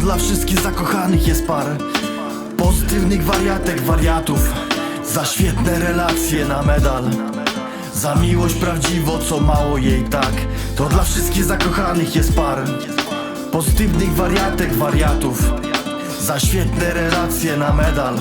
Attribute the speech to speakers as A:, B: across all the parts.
A: dla wszystkich zakochanych jest parę Pozytywnych wariatek, wariatów. Za świetne relacje na medal. Za miłość prawdziwą, co mało jej tak. To dla wszystkich zakochanych jest parę Pozytywnych wariatek, wariatów. Za świetne relacje na medal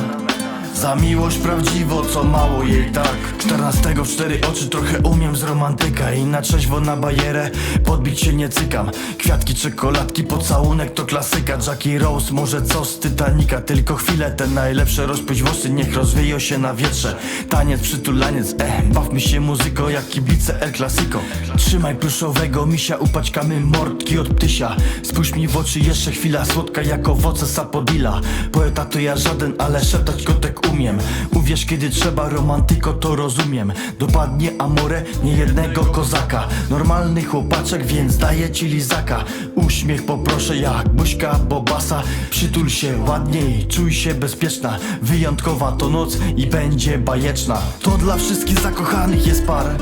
A: za miłość prawdziwą, co mało jej tak. 14 w cztery oczy trochę umiem z romantyka I na trzeźwo na bajerę podbić się nie cykam. Kwiatki, czekoladki, pocałunek to klasyka. Jackie Rose, może co z Titanica Tylko chwilę, te najlepsze rozpuść włosy Niech rozwieją się na wietrze. Taniec, przytulaniec, eh Bawmy się muzyką jak kibice El Clasico. Trzymaj pluszowego misia, upaćkamy mordki od ptysia. Spójrz mi w oczy, jeszcze chwila słodka jak owoce sapodila Poeta to ja żaden, ale szeptać kotek umiem Uwierz kiedy trzeba, romantyko to rozumiem. Dopadnie amore, nie jednego kozaka. Normalny chłopaczek, więc daję ci lizaka. Uśmiech poproszę jak buźka bobasa. Przytul się ładniej, czuj się bezpieczna. Wyjątkowa to noc i będzie bajeczna. To dla wszystkich zakochanych jest parę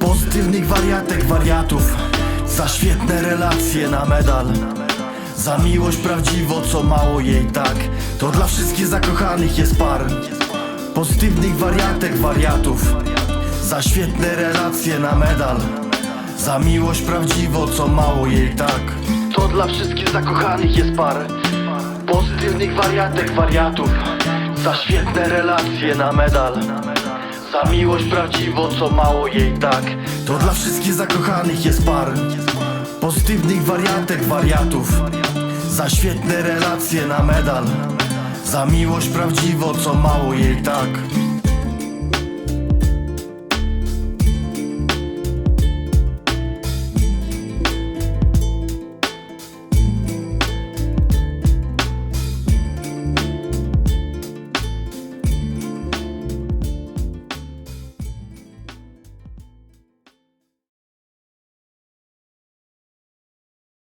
A: Pozytywnych wariatek, wariatów. Za świetne relacje na medal Za miłość prawdziwą, co mało jej tak. To dla wszystkich zakochanych jest par. Pozytywnych wariatek, wariatów. Za świetne relacje na medal. Za miłość prawdziwą, co mało jej tak. To dla wszystkich zakochanych jest par. Pozytywnych wariatek, wariatów. Za świetne relacje na medal. Za miłość prawdziwą, co mało jej tak. To dla wszystkich zakochanych jest par. Pozytywnych wariatek, wariatów Za świetne relacje na medal. Za miłość prawdziwą, co mało jej tak